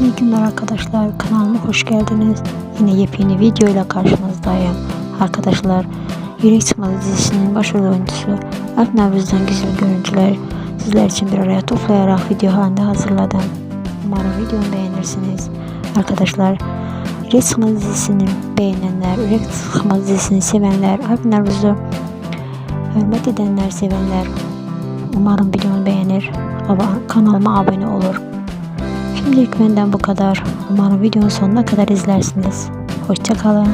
İyi günler arkadaşlar. Kanalıma hoş geldiniz. Yine yepyeni video ile karşınızdayım. Arkadaşlar Yürek Çıkmadı dizisinin başrol oyuncusu Alp Navruz'dan güzel görüntüler sizler için bir araya toplayarak video halinde hazırladım. Umarım videomu beğenirsiniz. Arkadaşlar Yürek Çıkmadı dizisini beğenenler, Yürek Çıkmadı dizisini sevenler, Alp Navruz'u hürmet edenler, sevenler umarım videomu beğenir. Kanalıma abone olur. Şimdilik benden bu kadar. Umarım videonun sonuna kadar izlersiniz. Hoşçakalın.